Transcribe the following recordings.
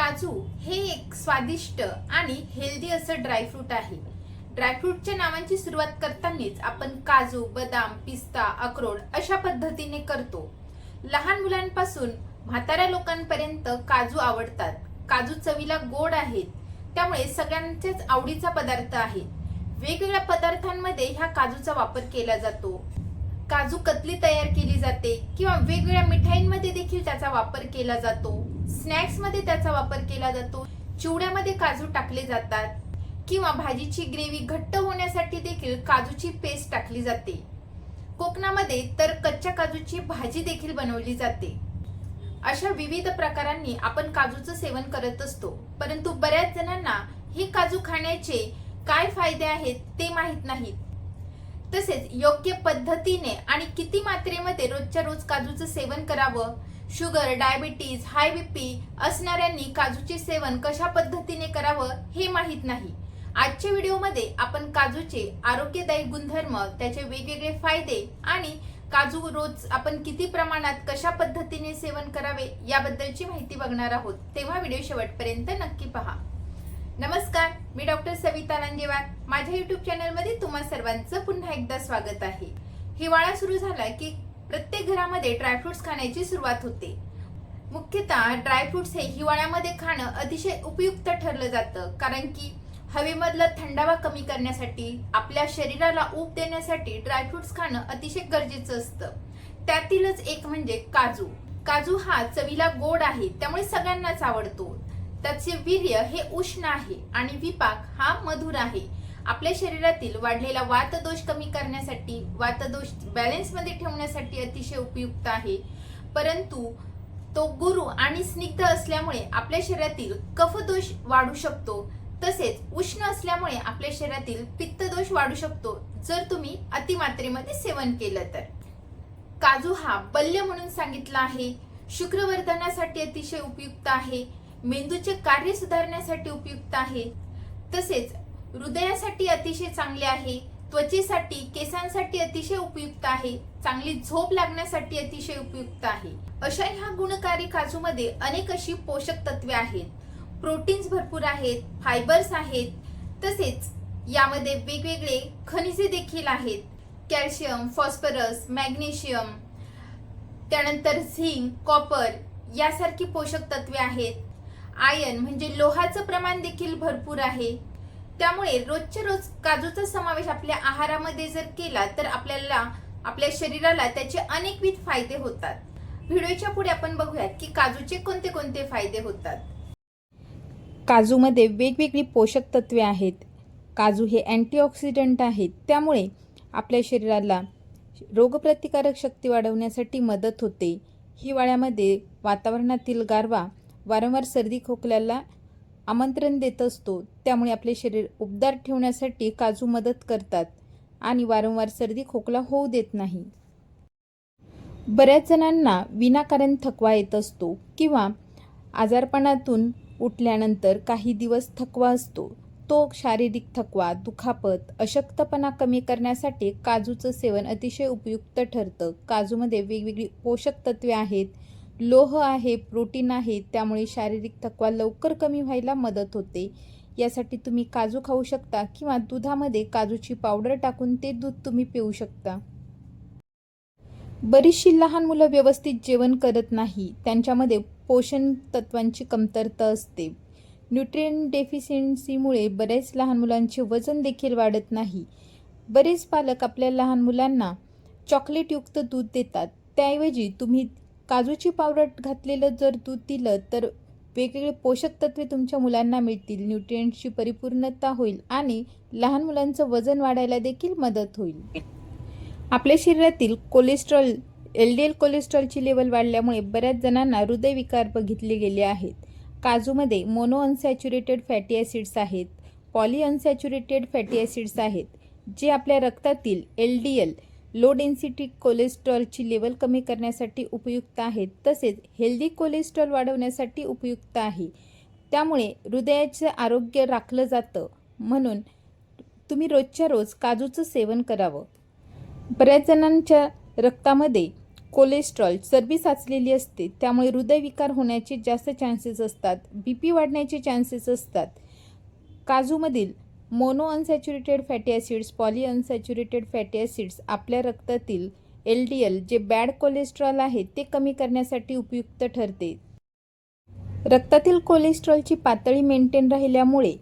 काजू हे एक स्वादिष्ट आणि हेल्दी असं ड्रायफ्रूट आहे. ड्रायफ्रूटच्या नावांची सुरुवात करतानाच आपण काजू बदाम पिस्ता अक्रोड अशा पद्धतीने करतो. लहान मुलांपासून म्हाताऱ्या लोकांपर्यंत काजू आवडतात. काजू चवीला गोड आहेत. त्यामुळे सगळ्यांच्याच आवडीचा पदार्थ आहे. वेगवेगळ्या पदार्थांमध्ये ह्या काजूचा वापर केला जातो. काजू कतली तयार केली जाते किंवा वेगवेगळ्या मिठाईंमध्ये देखील त्याचा वापर केला जातो. स्नॅक्समध्ये त्याचा वापर केला जातो. चिवड्यामध्ये काजू टाकले जातात. किंवा भाजीची ग्रेव्ही घट्ट होण्यासाठी देखील काजूची पेस्ट टाकली जाते. कोकणामध्ये तर कच्च्या काजूची भाजी देखील बनवली जाते. अशा विविध प्रकारांनी आपण काजूचं सेवन करत असतो. परंतु बऱ्याच जणांना हे काजू खाण्याचे काय फायदे आहेत ते माहीत नाहीत. तसेच योग्य पद्धतीने आणि किती मात्रेमध्ये रोजच्या रोज काजूचं सेवन करावं शुगर डायबिटीज हाय बीपी असणाऱ्यांनी काजूचे सेवन कशा पद्धतीने करावं हे माहीत नाही. आजच्या व्हिडिओमध्ये आपण काजूचे आरोग्यदायी गुणधर्म त्याचे वेगवेगळे फायदे आणि काजू रोज आपण किती प्रमाणात कशा पद्धतीने सेवन करावे याबद्दलची माहिती बघणार आहोत. तेव्हा व्हिडिओ शेवटपर्यंत नक्की पहा. नमस्कार मी डॉक्टर सविता लांजेवार. माझ्या युट्यूब चॅनलमध्ये तुम्हा सर्वांचं पुन्हा एकदा स्वागत आहे. हिवाळा सुरू झाला की प्रत्येक घरामध्ये ड्रायफ्रुट्स खाण्याची सुरुवात होते. मुख्यतः ड्रायफ्रुट्स हे हिवाळ्यामध्ये खाणं अतिशय उपयुक्त ठरलं जातं. कारण की हवेमधला थंडावा कमी करण्यासाठी आपल्या शरीराला ऊब देण्यासाठी ड्रायफ्रुट्स खाणं अतिशय गरजेचं असतं. त्यातीलच एक म्हणजे काजू. काजू हा चवीला गोड आहे त्यामुळे सगळ्यांनाच आवडतो. त्याचे वीर्य हे उष्ण आहे आणि विपाक हा मधुर आहे. आपल्या शरीरातील वाढलेला वातदोष कमी करण्यासाठी वातदोष बॅलेन्समध्ये ठेवण्यासाठी अतिशय उपयुक्त आहे. परंतु तो गुरु आणि स्निग्ध असल्यामुळे आपल्या शरीरातील कफदोष वाढू शकतो. तसेच उष्ण असल्यामुळे आपल्या शरीरातील पित्तदोष वाढू शकतो. जर तुम्ही अतिमात्रेमध्ये सेवन केलं तर. काजू हा बल्य म्हणून सांगितला आहे. शुक्रवर्धनासाठी अतिशय उपयुक्त आहे. मेंदूचे कार्य सुधारण्यासाठी उपयुक्त आहे. तसेच हृदयासाठी अतिशय चांगले आहे त्वचेसाठी केसांसाठी अतिशय उपयुक्त आहे चांगली झोप लागण्यासाठी अतिशय उपयुक्त आहे. अशा ह्या गुणकारी काजूमध्ये अनेक अशी पोषक तत्वे आहेत. प्रोटीन्स भरपूर आहेत फायबर्स आहेत तसेच यामध्ये वेगवेगळे खनिजे देखील आहेत. कॅल्शियम फॉस्फरस मॅग्नेशियम त्यानंतर झिंक कॉपर यासारखी पोषक तत्वे आहेत. आयन म्हणजे लोहाचं प्रमाण देखील भरपूर आहे. त्यामुळे रोजच्या रोज काजूचा समावेश आपल्या आहारामध्ये जर केला तर आपल्याला आपल्या शरीराला त्याचे अनेकविध फायदे होतात. व्हिडिओच्या पुढे आपण बघूयात की काजूचे कोणते कोणते फायदे होतात. काजूमध्ये वेगवेगळी पोषक तत्वे आहेत. काजू हे अँटीऑक्सिडंट आहेत. त्यामुळे आपल्या शरीराला रोगप्रतिकारक शक्ती वाढवण्यासाठी मदत होते. हिवाळ्यामध्ये वातावरणातील गारवा वारंवार सर्दी खोकल्याला आमंत्रण देत असतो. त्यामुळे आपले शरीर उबदार ठेवण्यासाठी काजू मदत करतात आणि वारंवार सर्दी खोकला होऊ देत नाही. बऱ्याच जणांना विनाकारण थकवा येत असतो किंवा आजारपणातून उठल्यानंतर काही दिवस थकवा असतो. तो शारीरिक थकवा दुखापत अशक्तपणा कमी करण्यासाठी काजूचं सेवन अतिशय उपयुक्त ठरतं. काजूमध्ये वेगवेगळी पोषक तत्वे आहेत. लोह आहे प्रोटीन आहे त्यामुळे शारीरिक थकवा लवकर कमी व्हायला मदत होते. यासाठी तुम्ही काजू खाऊ शकता किंवा दुधामध्ये काजूची पावडर टाकून ते दूध तुम्ही पिऊ शकता. बरीचशी लहान मुलं व्यवस्थित जेवण करत नाही त्यांच्यामध्ये पोषण तत्वांची कमतरता असते. न्यूट्रिएन डेफिशियन्सीमुळे बरेच लहान मुलांचे वजन देखील वाढत नाही. बरेच पालक आपल्या लहान मुलांना चॉकलेटयुक्त दूध देतात. त्याऐवजी तुम्ही काजूची पावडर घातलेलं जर दूध दिलं तर वेगवेगळे पोषक तत्वे तुमच्या मुलांना मिळतील. न्यूट्रिएंटची परिपूर्णता होईल आणि लहान मुलांचं वजन वाढायला देखील मदत होईल. आपल्या शरीरातील कोलेस्ट्रॉल एल डी एल कोलेस्ट्रॉलची लेवल वाढल्यामुळे बऱ्याच जणांना हृदयविकार बघितले गेले आहेत. काजूमध्ये मोनो अनसॅच्युरेटेड फॅटी ॲसिड्स आहेत पॉली अनसॅच्युरेटेड फॅटी ॲसिड्स आहेत जे आपल्या रक्तातील L D L low density कोलेस्ट्रॉलची level कमी करण्यासाठी उपयुक्त आहेत तसेच हेल्दी कोलेस्ट्रॉल वाढवण्यासाठी उपयुक्त आहे. त्यामुळे हृदयाचं आरोग्य राखलं जातं. म्हणून तुम्ही रोजच्या रोज काजूचं सेवन करावं. बऱ्याच जणांच्या रक्तामध्ये कोलेस्ट्रॉल चरबी साचलेली असते. त्यामुळे हृदयविकार होण्याचे जास्त चान्सेस असतात. बी पी वाढण्याचे चान्सेस असतात. काजूमधील mono unsaturated fatty acids poly unsaturated fatty acids आपल्या रक्तातील एल डी एल जे बॅड कोलेस्ट्रॉल आहे ते कमी करण्यासाठी उपयुक्त ठरते. रक्तातील कोलेस्ट्रॉलची पातळी मेंटेन राहिल्यामुळे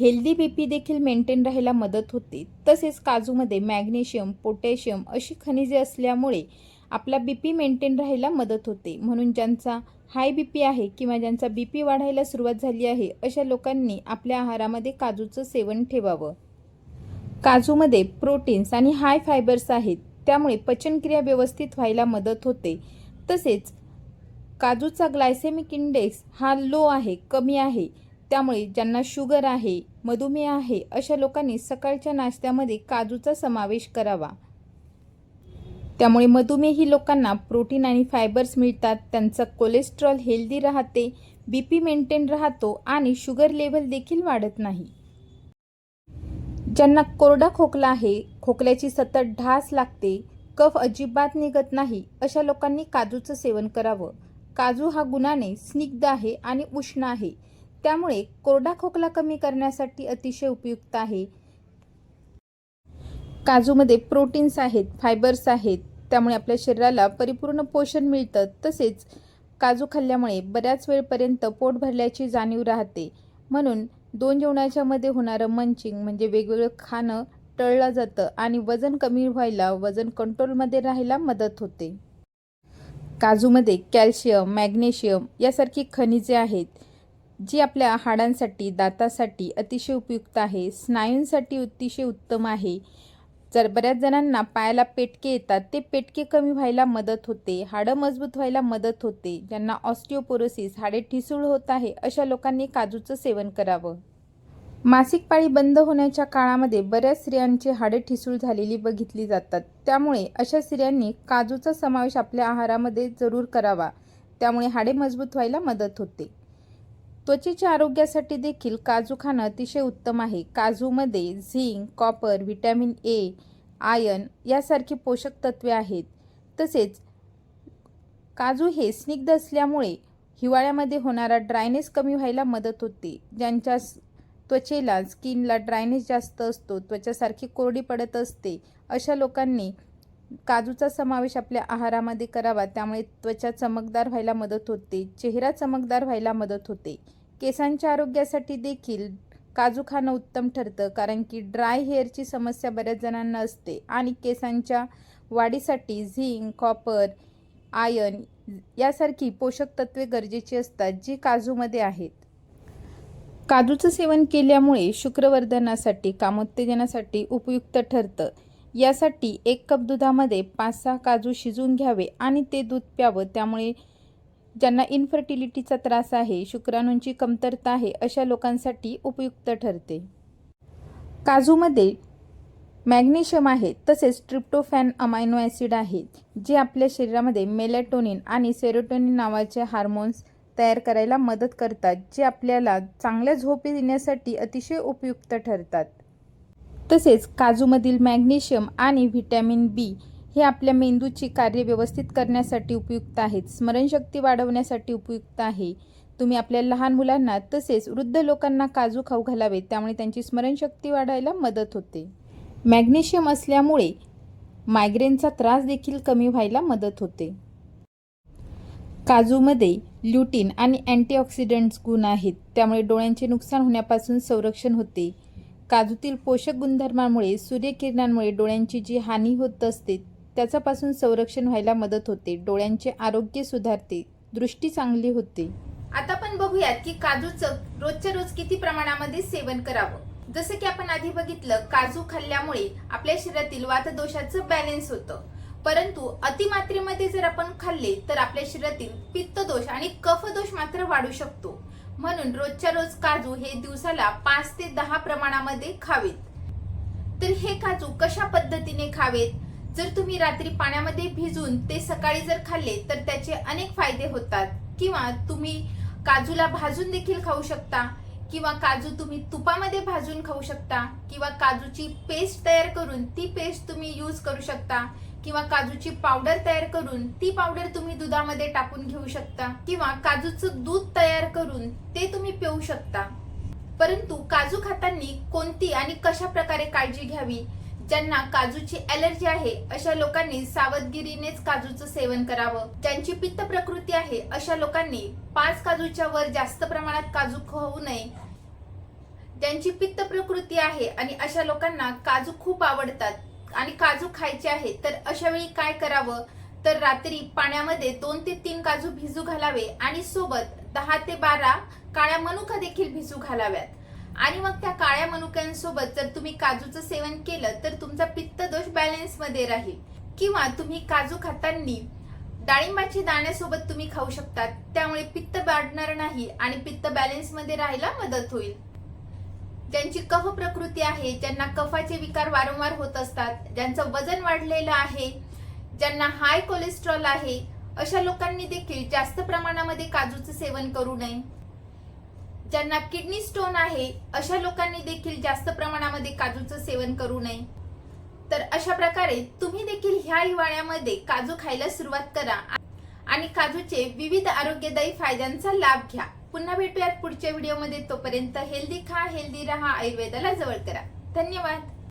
हेल्दी बी पी देखील मेंटेन राहायला मदत होते. तसेच काजूमध्ये मॅग्नेशियम पोटॅशियम अशी खनिजे असल्यामुळे आपला बी पी मेंटेन राहायला मदत होते. म्हणून ज्यांचा हाय बी पी आहे किंवा ज्यांचा बी पी वाढायला सुरुवात झाली आहे अशा लोकांनी आपल्या आहारामध्ये काजूचं सेवन ठेवावं. काजूमध्ये प्रोटीन्स आणि हाय फायबर्स आहेत. त्यामुळे पचनक्रिया व्यवस्थित व्हायला मदत होते. तसेच काजूचा ग्लायसेमिक इंडेक्स हा लो आहे कमी आहे. त्यामुळे ज्यांना शुगर आहे मधुमेह आहे अशा लोकांनी सकाळच्या नाश्त्यामध्ये काजूचा समावेश करावा. त्यामुळे मधुमेही लोकांना प्रोटीन आणि फायबर्स मिळतात. त्यांचं कोलेस्ट्रॉल हेल्दी राहते बी पी मेंटेन राहतो आणि शुगर लेवल देखील वाढत नाही. ज्यांना कोरडा खोकला आहे खोकल्याची सतत ढास लागते कफ अजिबात निघत नाही अशा लोकांनी काजूचं सेवन करावं. काजू हा गुणाने स्निग्ध आहे आणि उष्ण आहे. त्यामुळे कोरडा खोकला कमी करण्यासाठी अतिशय उपयुक्त आहे. काजूमध्ये प्रोटीन्स आहेत फायबर्स आहेत त्यामुळे आपल्या शरीराला परिपूर्ण पोषण मिळतं. तसेच काजू खाल्ल्यामुळे बऱ्याच वेळपर्यंत पोट भरल्याची जाणीव राहते. म्हणून दोन जेवणाच्या मध्ये होणारं मंचिंग म्हणजे वेगवेगळं खाणं टळलं जातं आणि वजन कमी व्हायला वजन कंट्रोलमध्ये राहायला मदत होते. काजूमध्ये कॅल्शियम मॅग्नेशियम यासारखी खनिजे आहेत जी आपल्या हाडांसाठी दातासाठी अतिशय उपयुक्त आहे. स्नायूंसाठी अतिशय उत्तम आहे. जर बऱ्याच जणांना पायाला पेटके येतात ते पेटके कमी व्हायला मदत होते हाडं मजबूत व्हायला मदत होते ज्यांना ऑस्टिओपोरोसिस हाडे ठिसूळ होत आहे अशा लोकांनी काजूचं सेवन करावं. मासिक पाळी बंद होण्याच्या काळामध्ये बऱ्याच स्त्रियांची हाडे ठिसूळ झालेली बघितली जातात. त्यामुळे अशा स्त्रियांनी काजूचा समावेश आपल्या आहारामध्ये जरूर करावा. त्यामुळे हाडे मजबूत व्हायला मदत होते. त्वचेच्या आरोग्यासाठी देखील काजू खाणं अतिशय उत्तम आहे. काजूमध्ये zinc copper vitamin A iron यासारखी पोषक तत्वे आहेत. तसेच काजू हे स्निग्ध असल्यामुळे हिवाळ्यामध्ये होणारा ड्रायनेस कमी व्हायला मदत होते. ज्यांच्या त्वचेला स्किनला ड्रायनेस जास्त असतो त्वचासारखी कोरडी पडत असते अशा लोकांनी काजूचा समावेश आपल्या आहारामध्ये करावा त्यामुळे त्वचा चमकदार व्हायला मदत होते चेहरा चमकदार व्हायला मदत होते. केसांच्या आरोग्यासाठी देखील काजू खाणं उत्तम ठरतं कारण की ड्राय हेअरची समस्या बऱ्याच जणांना असते आणि केसांच्या वाढीसाठी झिंक कॉपर आयन यासारखी पोषक तत्वे गरजेची असतात जी काजूमध्ये आहेत. काजूचं सेवन केल्यामुळे शुक्रवर्धनासाठी कामोत्तेजनासाठी उपयुक्त ठरतं. यासाठी एक कप दुधामध्ये पाच सहा काजू शिजवून घ्यावे आणि ते दूध प्यावं. त्यामुळे ज्यांना इन्फर्टिलिटीचा त्रास आहे शुक्राणूंची कमतरता आहे अशा लोकांसाठी उपयुक्त ठरते. काजूमध्ये मॅग्नेशियम आहे तसेच ट्रिप्टोफॅन अमायनो ॲसिड आहेत जे आपल्या शरीरामध्ये मेलेटोनिन आणि सेरोटोनिन नावाचे हार्मोन्स तयार करायला मदत करतात जे आपल्याला चांगल्या झोप येण्यासाठी अतिशय उपयुक्त ठरतात. तसेच काजूमधील मॅग्नेशियम आणि व्हिटॅमिन बी हे आपल्या मेंदूची कार्य व्यवस्थित करण्यासाठी उपयुक्त आहेत. स्मरणशक्ती वाढवण्यासाठी उपयुक्त आहे. तुम्ही आपल्या लहान मुलांना तसेच वृद्ध लोकांना काजू खाऊ घालावे त्यामुळे त्यांची स्मरणशक्ती वाढायला मदत होते. मॅग्नेशियम असल्यामुळे मायग्रेनचा त्रास देखील कमी व्हायला मदत होते. काजूमध्ये ल्युटीन आणि अँटीऑक्सिडंट्स गुण आहेत त्यामुळे डोळ्यांचे नुकसान होण्यापासून संरक्षण होते. काजूतील पोषक गुणधर्मामुळे सूर्यकिरणांमुळे डोळ्यांची जी हानी होत असते त्याच्यापासून संरक्षण व्हायला मदत होते डोळ्यांचे आरोग्य सुधारते दृष्टी चांगली होते. आता आपण बघूयात की काजूचं रोजच्या रोज किती प्रमाणामध्ये सेवन करावं. जसं की आपण आधी बघितलं काजू खाल्ल्यामुळे आपल्या शरीरातील वातदोषाचं बॅलन्स होतं. परंतु अतिमात्रेमध्ये जर आपण खाल्ले तर आपल्या शरीरातील पित्तदोष आणि कफदोष मात्र वाढू शकतो. म्हणून रोजच्या रोज काजू हे दिवसाला पाच ते दहा प्रमाणामध्ये खावेत. तर हे काजू कशा पद्धतीने खावेत? जर तुम्ही रात्री पाण्यामध्ये भिजून ते सकाळी जर खाल्ले तर त्याचे अनेक फायदे होतात. किंवा तुम्ही काजूला भाजून देखील खाऊ शकता किंवा काजू तुम्ही तुपामध्ये भाजून खाऊ शकता किंवा काजूची पेस्ट तयार करून ती पेस्ट तुम्ही यूज करू शकता. किंवा काजूची पावडर तयार करून ती पावडर तुम्ही दुधामध्ये टाकून घेऊ शकता किंवा काजूचं दूध तयार करून ते तुम्ही पिऊ शकता. परंतु काजू खातांनी कोणती आणि कशा प्रकारे काळजी घ्यावी? ज्यांना काजूची अलर्जी आहे अशा लोकांनी सावधगिरीनेच काजूचं सेवन करावं. ज्यांची पित्त प्रकृती आहे अशा लोकांनी पाच काजूच्या वर जास्त प्रमाणात काजू खाऊ नये. ज्यांची पित्त प्रकृती आहे आणि अशा लोकांना काजू खूप आवडतात आणि काजू खायचे आहेत तर अशा वेळी काय करावं? तर रात्री पाण्यामध्ये दोन ते तीन काजू भिजू घालावे आणि सोबत दहा ते बारा काळ्या मनुका देखील भिजू घालाव्यात. आणि मग त्या काळ्या मनुक्यांसोबत जर तुम्ही काजूचं सेवन केलं तर तुमचा पित्त दोष बॅलन्समध्ये राहील. किंवा तुम्ही काजू खाताना डाळिंबाची दाण्यासोबत तुम्ही खाऊ शकतात. त्यामुळे पित्त वाढणार नाही आणि पित्त बॅलन्समध्ये राहायला मदत होईल. ज्यांची कफ प्रकृती आहे ज्यांना कफाचे विकार वारंवार होत असतात ज्यांचं वजन वाढलेलं आहे ज्यांना हाय कोलेस्ट्रॉल आहे अशा लोकांनी देखील जास्त प्रमाणामध्ये काजूचं सेवन करू नये. ज्यांना किडनी स्टोन आहे अशा लोकांनी देखील जास्त प्रमाणामध्ये काजूचं सेवन करू नये. तर अशा प्रकारे तुम्ही देखील ह्या हिवाळ्यामध्ये काजू खायला सुरुवात करा. आणि काजूचे विविध आरोग्यदायी फायद्यांचा लाभ घ्या. पुन्हा भेटूयात पुढच्या व्हिडिओमध्ये तोपर्यंत हेल्दी खा हेल्दी राहा आयुर्वेदाला जवळ करा. धन्यवाद.